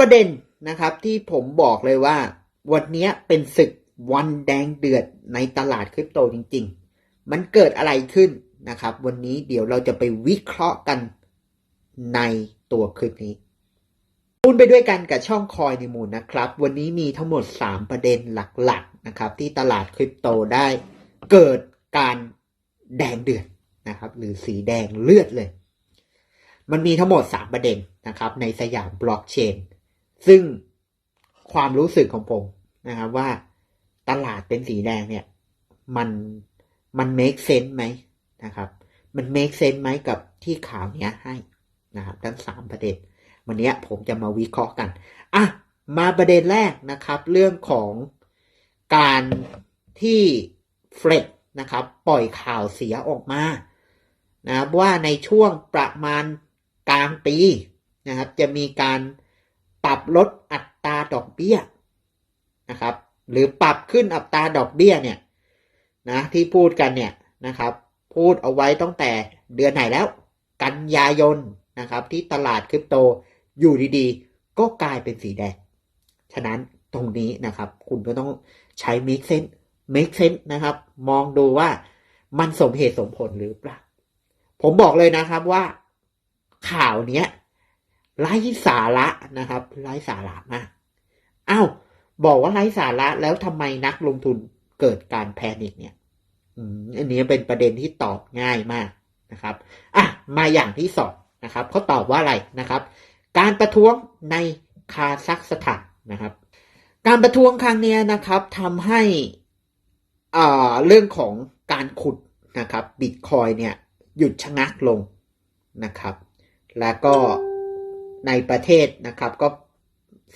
ประเด็นนะครับที่ผมบอกเลยว่า วันนี้เป็นศึกวันแดงเดือดในตลาดคริปโตจริง ๆ มันเกิดอะไรขึ้นนะครับ วันนี้เดี๋ยวเราจะไปวิเคราะห์กันในตัวคลิปนี้พูดไปด้วยกันกับช่องคอยในมูลนะครับ วันนี้มีทั้งหมด 3 ประเด็นหลักๆนะครับ ที่ตลาดคริปโตได้เกิดการแดงเดือดนะครับ หรือสีแดงเลือดเลย มันมีทั้งหมด 3 ประเด็นนะครับ ในสยามบล็อกเชน ซึ่งความรู้สึกของผมนะครับว่าตลาดเป็นสีแดงเนี่ย มันมัน make sense ไหมนะครับ มัน make sense ไหมกับที่ข่าวเนี้ยให้นะครับทั้งสามประเด็นวันนี้ผมจะมาวิเคราะห์กันอะมาประเด็นแรกนะครับ เรื่องของการที่เฟรดนะครับ ปล่อยข่าวเสียออกมานะครับว่าในช่วงประมาณกลางปีนะครับ จะมีการ ปรับลดอัตราดอกเบี้ยนะครับ หรือปรับขึ้นอัตราดอกเบี้ยเนี่ยนะที่พูดกันเนี่ยนะครับ พูดเอาไว้ตั้งแต่เดือนไหนแล้ว กันยายนนะครับ ที่ตลาดคริปโตอยู่ดีๆ ก็กลายเป็นสีแดง ฉะนั้นตรงนี้นะครับ คุณก็ต้องใช้ make sense make sense นะครับ มองดูว่ามันสมเหตุสมผลหรือเปล่า ผมบอกเลยนะครับว่าข่าวเนี้ย ไร้สาระนะครับ ไร้สาระมากอ้าวบอกว่าไร้สาระแล้วทำไมนักลงทุนเกิดการแพนิคเนี่ยอันนี้เป็นประเด็นที่ตอบง่ายมากนะครับอะมาอย่างที่สองนะครับเขาตอบว่าอะไรนะครับ การประท้วงในคาซัคสถานนะครับ การประท้วงครั้งนี้นะครับทำให้อ่าเรื่องของการขุดนะครับบิตคอยเนี่ยหยุดชะงักลงนะครับ แล้วก็ ในประเทศนะครับก็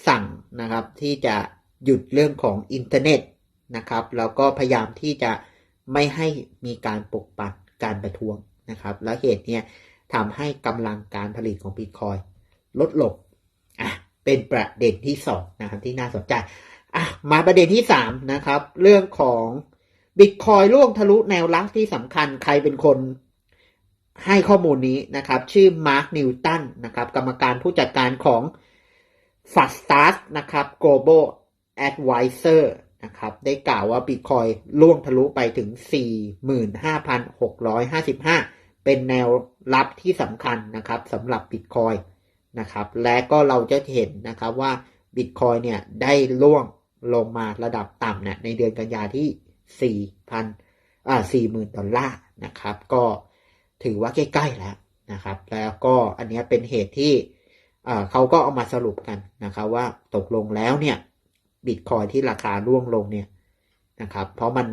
สั่งนะครับที่จะหยุดเรื่องของอินเทอร์เน็ตนะครับแล้วก็พยายามที่จะไม่ให้มีการปกปักการประท้วงนะครับแล้วเหตุเนี้ยทำให้กำลังการผลิตของบิตคอยลดลงอะเป็นประเด็นที่สองนะครับที่น่าสนใจอะมาประเด็นที่สามนะครับ เรื่องของบิตคอยล่วงทะลุแนวรับที่สำคัญใครเป็นคน ให้ข้อมูลนี้นะครับ ชื่อมาร์คนิวตันนะครับ กรรมการผู้จัดการของ f a s t a s นะครับ Global Advisor นะครับ ได้กล่าวว่า Bitcoin ล่วงทะลุไปถึง 45,655 เป็นแนวรับที่สำคัญนะครับสำหรับ Bitcoin นะครับ และก็เราจะเห็นนะครับว่า Bitcoin เนี่ยได้ล่วงลงมาระดับต่ำเนี่ยในเดือนกันยาที่ 4,000อ่า40,000 ดอลลาร์นะครับ ก็ ถือว่าใกล้ๆแล้วนะครับ แล้วก็อันนี้เป็นเหตุที่เขาก็เอามาสรุปกันนะครับว่าตกลงแล้วเนี่ยบิตคอยที่ราคาร่วงลงเนี่ยนะครับ เพราะมัน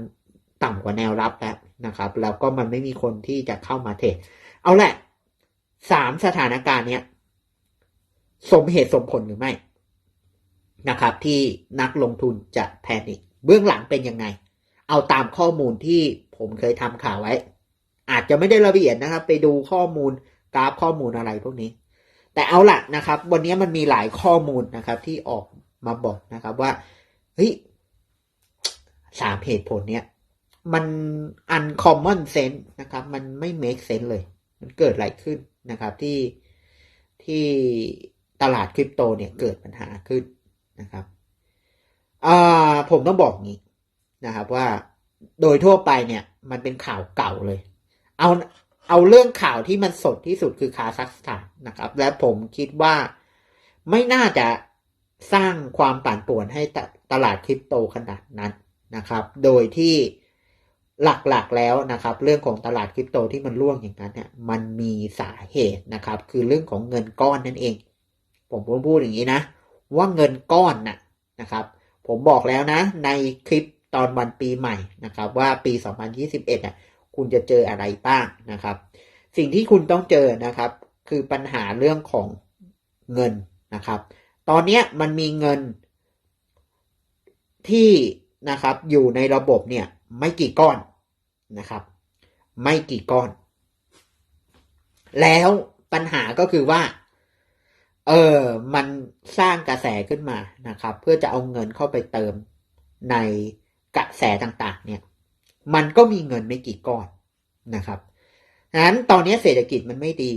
ต่ำกว่าแนวรับแล้วนะครับ แล้วก็มันไม่มีคนที่จะเข้ามาเทรดเอาแหละสามสถานการณ์เนี้ยสมเหตุสมผลหรือไม่นะครับ ที่นักลงทุนจะแพนิคเบื้องหลังเป็นยังไง เอาตามข้อมูลที่ผมเคยทำข่าวไว้ อาจจะไม่ได้ละเอียดนะครับ ไปดูข้อมูลกราฟข้อมูลอะไรพวกนี้ แต่เอาละนะครับ วันนี้มันมีหลายข้อมูลนะครับ ที่ออกมาบอกนะครับว่าเฮ้ยสามเหตุผลเนี้ยมัน uncommon sense นะครับ มันไม่ make sense เลย มันเกิดอะไรขึ้นนะครับที่ที่ตลาดคริปโตเนี่ยเกิดปัญหาขึ้นนะครับอ่าผมต้องบอกงี้นะครับว่าโดยทั่วไปเนี่ยมันเป็นข่าวเก่าเลย เอาเอาเรื่องข่าวที่มันสดที่สุดคือคาซัคสถานนะครับ และผมคิดว่าไม่น่าจะสร้างความปั่นป่วนให้ตลาดคริปโตขนาดนั้นนะครับ โดยที่หลักๆแล้วนะครับ เรื่องของตลาดคริปโตที่มันร่วงอย่างนั้นเนี่ยมันมีสาเหตุนะครับ คือเรื่องของเงินก้อนนั่นเอง ผมพูดอย่างนี้นะ ว่าเงินก้อนน่ะนะครับ ผมบอกแล้วนะ ในคลิปตอนวันปีใหม่นะครับ ว่าปี 2021อะ คุณจะเจออะไรบ้างนะครับ สิ่งที่คุณต้องเจอนะครับ คือปัญหาเรื่องของเงินนะครับ ตอนนี้มันมีเงินที่นะครับอยู่ในระบบเนี่ยไม่กี่ก้อนนะครับ ไม่กี่ก้อน แล้วปัญหาก็คือว่า เออมันสร้างกระแสขึ้นมานะครับ เพื่อจะเอาเงินเข้าไปเติมในกระแสต่างๆ เนี่ย มันก็มีเงินไม่กี่ก้อนนะครับดังนั้นตอนนี้เศรษฐกิจมันไม่ดี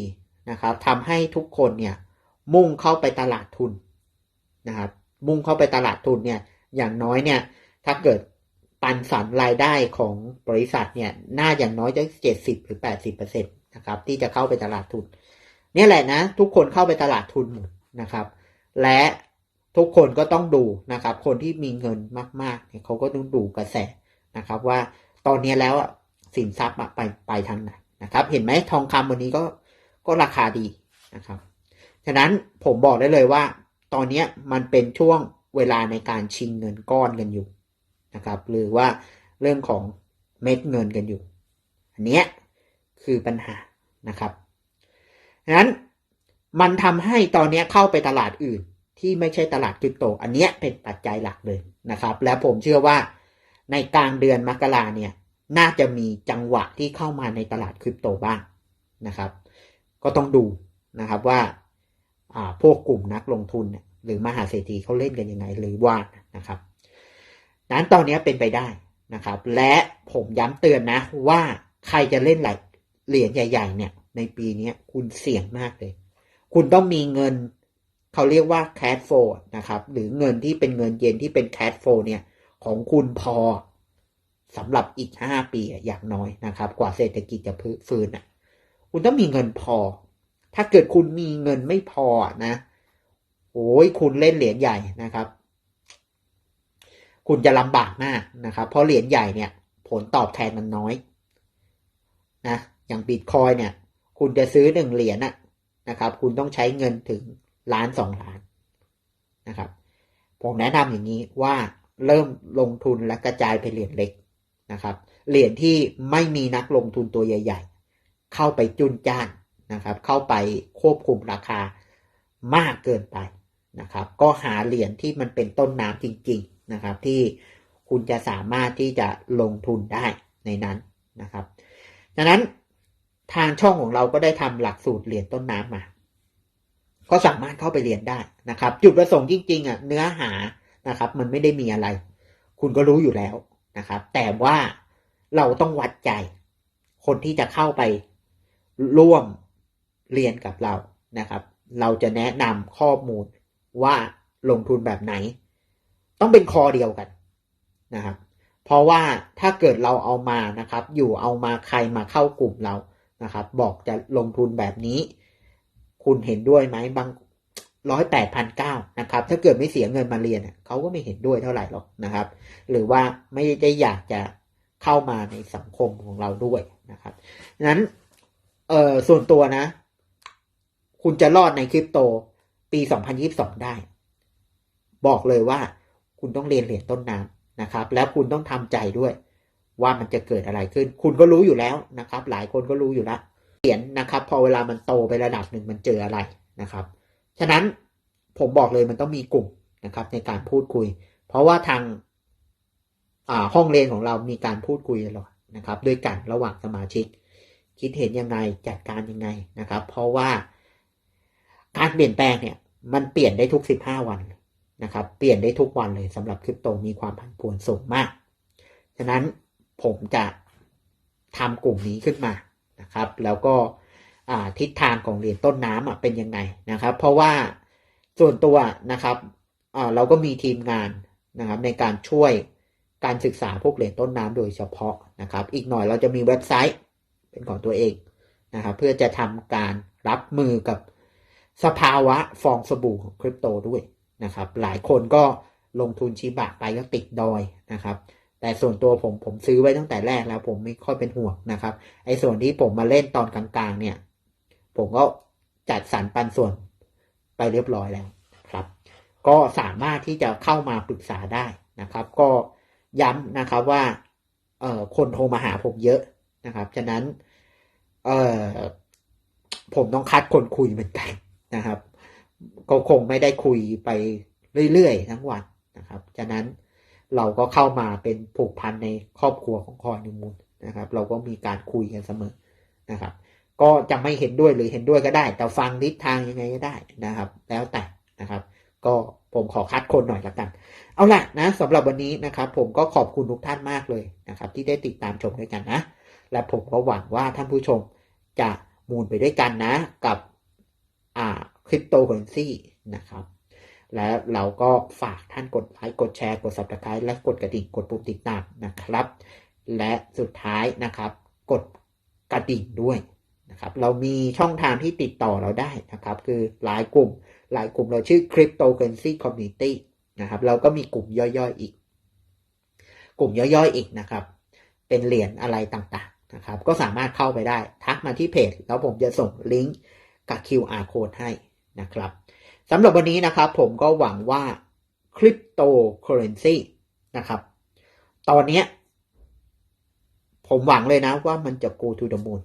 นะครับทำให้ทุกคนเนี่ยมุ่งเข้าไปตลาดทุนนะครับ มุ่งเข้าไปตลาดทุนเนี่ย อย่างน้อยเนี่ย ถ้าเกิดปันสันรายได้ของบริษัทเนี่ย น่าอย่างน้อยจะเจ็ดสิบหรือแปดสิบเปอร์เซ็นตนะครับ ที่จะเข้าไปตลาดทุน เนี่ยแหละนะ ทุกคนเข้าไปตลาดทุนหมดนะครับ และทุกคนก็ต้องดูนะครับ คนที่มีเงินมากๆเนี่ยเขาก็ต้องดูกระแสนะครับว่า ตอนนี้แล้วอะสินทรัพย์อะไปไปทางไหนนะครับ เห็นไหมทองคำวันนี้ก็ก็ราคาดีนะครับฉะนั้นผมบอกได้เลยว่า ตอนนี้มันเป็นช่วงเวลาในการชิงเงินก้อนกันอยู่นะครับ หรือว่าเรื่องของเม็ดเงินกันอยู่ อันเนี้ยคือปัญหานะครับฉะนั้นมันทำให้ตอนนี้เข้าไปตลาดอื่นที่ไม่ใช่ตลาดคริปโต อันเนี้ยเป็นปัจจัยหลักเลยนะครับ และผมเชื่อว่า ในกลางเดือนมกราเนี่ยน่าจะมีจังหวะที่เข้ามาในตลาดคริปโตบ้างนะครับ ก็ต้องดูนะครับว่าพวกกลุ่มนักลงทุนหรือมหาเศรษฐีเขาเล่นกันยังไงหรือว่านะครับนั้นตอนนี้เป็นไปได้นะครับ และผมย้ำเตือนนะว่าใครจะเล่นหลายเหรียญใหญ่ๆเนี่ย ในปีนี้คุณเสี่ยงมากเลย คุณต้องมีเงินเขาเรียกว่า cash flow นะครับ หรือเงินที่เป็นเงินเย็นที่เป็น cash flow เนี่ย ของคุณพอสำหรับอีกห้าปีอย่างน้อยนะครับ กว่าเศรษฐกิจจะฟื้นอะ คุณต้องมีเงินพอ ถ้าเกิดคุณมีเงินไม่พอนะโอ้ยคุณเล่นเหรียญใหญ่นะครับ คุณจะลำบากมากนะครับ เพราะเหรียญใหญ่เนี่ย ผลตอบแทนมันน้อยนะอย่างบิตคอยเนี่ย คุณจะซื้อหนึ่งเหรียญนะนะครับ คุณต้องใช้เงินถึงล้านสองล้านนะครับ ผมแนะนำอย่างนี้ว่า เริ่มลงทุนและกระจายไปเหรียญเล็กนะครับ เหรียญที่ไม่มีนักลงทุนตัวใหญ่ ๆ เข้าไปจุนจ้านนะครับ เข้าไปควบคุมราคามากเกินไปนะครับ ก็หาเหรียญที่มันเป็นต้นน้ำจริง ๆนะครับ ที่คุณจะสามารถที่จะลงทุนได้ในนั้นนะครับดังนั้นทางช่องของเราก็ได้ทำหลักสูตรเหรียญต้นน้ำมา ก็สามารถเข้าไปเรียนได้นะครับ จุดประสงค์จริงๆอะเนื้อหา นะครับ มันไม่ได้มีอะไร คุณก็รู้อยู่แล้วนะครับ แต่ว่าเราต้องวัดใจ คนที่จะเข้าไปร่วมเรียนกับเรานะครับ เราจะแนะนำข้อมูลว่าลงทุนแบบไหน ต้องเป็นคอเดียวกันนะครับ เพราะว่าถ้าเกิดเราเอามานะครับ อยู่เอามาใครมาเข้ากลุ่มเรานะครับ บอกจะลงทุนแบบนี้ คุณเห็นด้วยไหมบาง ร้อยแปดพันเก้านะครับ ถ้าเกิดไม่เสียเงินมาเรียนเขาก็ไม่เห็นด้วยเท่าไหร่หรอกนะครับ หรือว่าไม่ได้อยากจะเข้ามาในสังคมของเราด้วยนะครับนั้นเออส่วนตัวนะ คุณจะรอดในคริปโตปี 2022 ได้ บอกเลยว่าคุณต้องเรียนเหรียญต้นน้ำนะครับ แล้วคุณต้องทำใจด้วย ว่ามันจะเกิดอะไรขึ้น คุณก็รู้อยู่แล้วนะครับ หลายคนก็รู้อยู่แล้วเหรียญนะครับ พอเวลามันโตไประดับหนึ่งมันเจออะไรนะครับ ฉะนั้นผมบอกเลยมันต้องมีกลุ่มนะครับ ในการพูดคุย เพราะว่าทางห้องเรียนของเรามีการพูดคุยตลอดนะครับด้วยกันระหว่างสมาชิก คิดเห็นยังไงจัดการยังไงนะครับ เพราะว่าการเปลี่ยนแปลงเนี่ย มันเปลี่ยนได้ทุก 15 วันนะครับ เปลี่ยนได้ทุกวันเลยสำหรับคริปโตมีความผันผวนสูงมาก ฉะนั้นผมจะทำกลุ่มนี้ขึ้นมานะครับ แล้วก็ ทิศทางของเหรียญต้นน้ำเป็นยังไงนะครับ เพราะว่าส่วนตัวนะครับเราก็มีทีมงานนะครับในการช่วยการศึกษาพวกเหรียญต้นน้ำโดยเฉพาะนะครับ อีกหน่อยเราจะมีเว็บไซต์เป็นของตัวเองนะครับเพื่อจะทำการรับมือกับสภาวะฟองสบู่ของคริปโตด้วยนะครับ หลายคนก็ลงทุนชิบะไปก็ติดดอยนะครับ แต่ส่วนตัวผมผมซื้อไว้ตั้งแต่แรกแล้วผมไม่ค่อยเป็นห่วงนะครับ ไอ้ส่วนที่ผมมาเล่นตอนกลางๆเนี่ย ผมก็จัดสรรปันส่วนไปเรียบร้อยแล้วครับ ก็สามารถที่จะเข้ามาปรึกษาได้นะครับ ก็ย้ำนะครับว่าเอ่อคนโทรมาหาผมเยอะนะครับ ฉะนั้นเอ่อผมต้องคัดคนคุยเหมือนกันนะครับ ก็คงไม่ได้คุยไปเรื่อยๆ ทั้งวันนะครับ ฉะนั้นเราก็เข้ามาเป็นผูกพันในครอบครัวของคอนิมูลนะครับ เราก็มีการคุยกันเสมอนะครับ ก็จะไม่เห็นด้วยหรือเห็นด้วยก็ได้ แต่ฟังทิศทางยังไงก็ได้นะครับ แล้วแต่นะครับ ก็ผมขอคัดคนหน่อยละกัน เอาละนะสำหรับวันนี้นะครับ ผมก็ขอบคุณทุกท่านมากเลยนะครับ ที่ได้ติดตามชมด้วยกันนะ และผมก็หวังว่าท่านผู้ชมจะมูลไปด้วยกันนะกับอ่าคริปโตเคอเรนซีนะครับ และเราก็ฝากท่านกดไลค์กดแชร์กด subscribe และกดกระดิ่งกดปุ่มติดตามนะครับ และสุดท้ายนะครับ กดกระดิ่งด้วย นะครับ เรามีช่องทางที่ติดต่อเราได้นะครับ คือหลายกลุ่ม หลายกลุ่มเราชื่อ Cryptocurrency Community นะครับ เราก็มีกลุ่มย่อยๆอีก กลุ่มย่อยๆอีกนะครับ เป็นเหรียญอะไรต่างๆนะครับ ก็สามารถเข้าไปได้ ทักมาที่เพจ แล้วผมจะส่งลิงก์กับ QR code ให้นะครับสำหรับวันนี้นะครับ ผมก็หวังว่า Cryptocurrency นะครับ ตอนนี้ผมหวังเลยนะว่ามันจะ go to the moon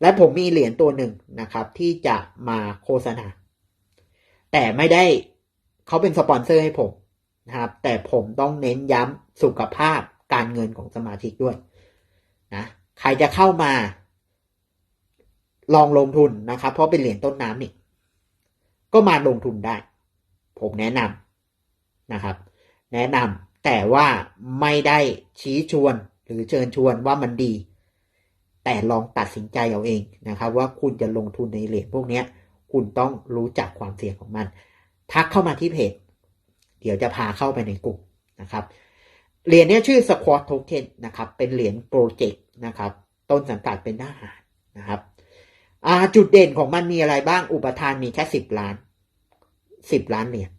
และผมมีเหรียญตัวหนึ่งนะครับ ที่จะมาโฆษณา แต่ไม่ได้เขาเป็นสปอนเซอร์ให้ผมนะครับ แต่ผมต้องเน้นย้ำสุขภาพการเงินของสมาชิกด้วยนะใครจะเข้ามาลองลงทุนนะครับ เพราะเป็นเหรียญต้นน้ำนี่ ก็มาลงทุนได้ ผมแนะนำนะครับ แนะนำแต่ว่าไม่ได้ชี้ชวนหรือเชิญชวนว่ามันดี แต่ลองตัดสินใจเอาเองนะครับ ว่าคุณจะลงทุนในเหรียญพวกนี้คุณต้องรู้จักความเสี่ยงของมัน ทักเข้ามาที่เพจ เดี๋ยวจะพาเข้าไปในกลุ่มนะครับเหรียญนี้ชื่อ Squad Token นะครับ เป็นเหรียญโปรเจกต์นะครับ ต้นสังกัดเป็นทหารนะครับจุดเด่นของมันมีอะไรบ้าง อุปทานมีแค่สิบล้านสิบล้านเหรียญ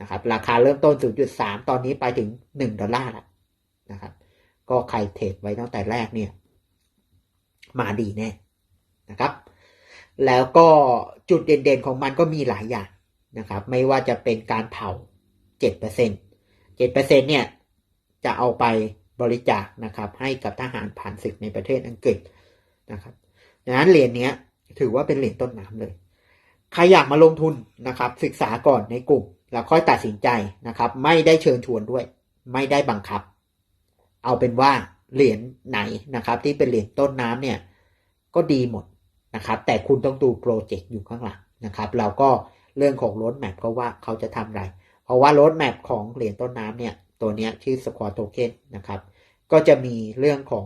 นะครับ ราคาเริ่มต้น 0.3 ตอนนี้ไปถึง 1 ดอลลาร์แล้วนะครับ ก็ใครเทรดไว้ตั้งแต่แรกเนี่ย มาดีแน่นะครับ แล้วก็จุดเด่นๆของมันก็มีหลายอย่างนะครับ ไม่ว่าจะเป็นการเผา 7% 7%เนี่ยจะเอาไปบริจาคนะครับ ให้กับทหารผ่านศึกในประเทศอังกฤษนะครับดังนั้นเหรียญนี้ถือว่าเป็นเหรียญต้นน้ำเลย ใครอยากมาลงทุนนะครับ ศึกษาก่อนในกลุ่ม แล้วค่อยตัดสินใจนะครับ ไม่ได้เชิญชวนด้วย ไม่ได้บังคับ เอาเป็นว่า เหรียญไหนนะครับ ที่เป็นเหรียญต้นน้ำเนี่ยก็ดีหมดนะครับ แต่คุณต้องดูโปรเจกต์อยู่ข้างหลังนะครับ เราก็เรื่องของรถแมพเขาว่าเขาจะทำอะไร เพราะว่ารถแมพของเหรียญต้นน้ำเนี่ยตัวนี้ชื่อ Squad Token นะครับ ก็จะมีเรื่องของ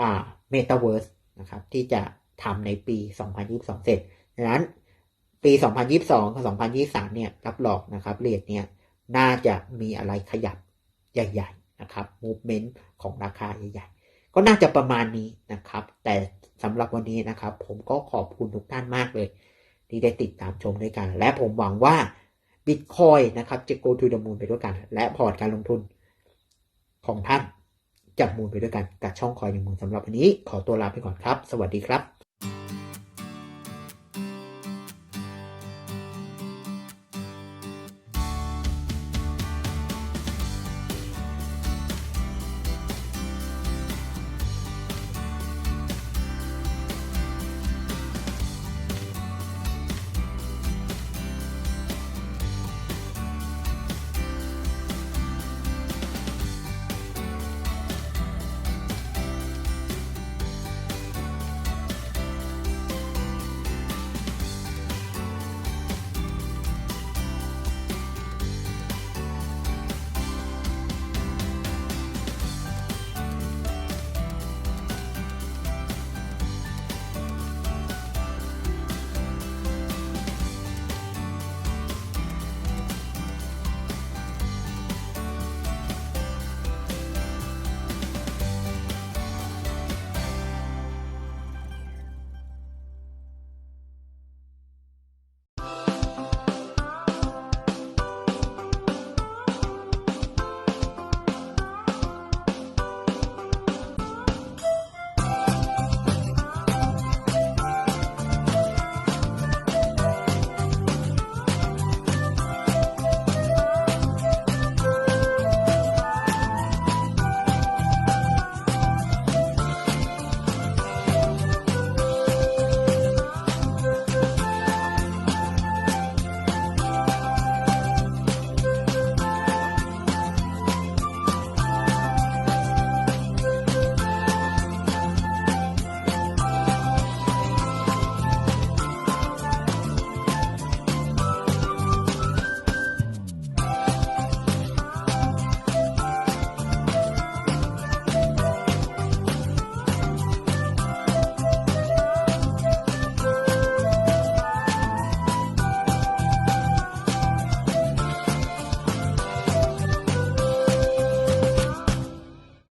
อ่า Metaverse นะครับ ที่จะทำในปี 2022 เสร็จดังนั้นปี 2022กับ2023 เนี่ยรับรองนะครับเหรียญเนี่ยน่าจะมีอะไรขยับใหญ่ ๆ นะครับ movement ของราคาใหญ่ๆ ก็น่าจะประมาณนี้นะครับ แต่สำหรับวันนี้นะครับ ผมก็ขอบคุณทุกท่านมากเลย ที่ได้ติดตามชมด้วยกัน และผมหวังว่า Bitcoin นะครับ จะ go to the moon ไปด้วยกัน และพอร์ตการลงทุนของท่านจะมูลไปด้วยกันกับช่องคอยในมูลสำหรับวันนี้ ขอตัวลาไปก่อนครับ สวัสดีครับ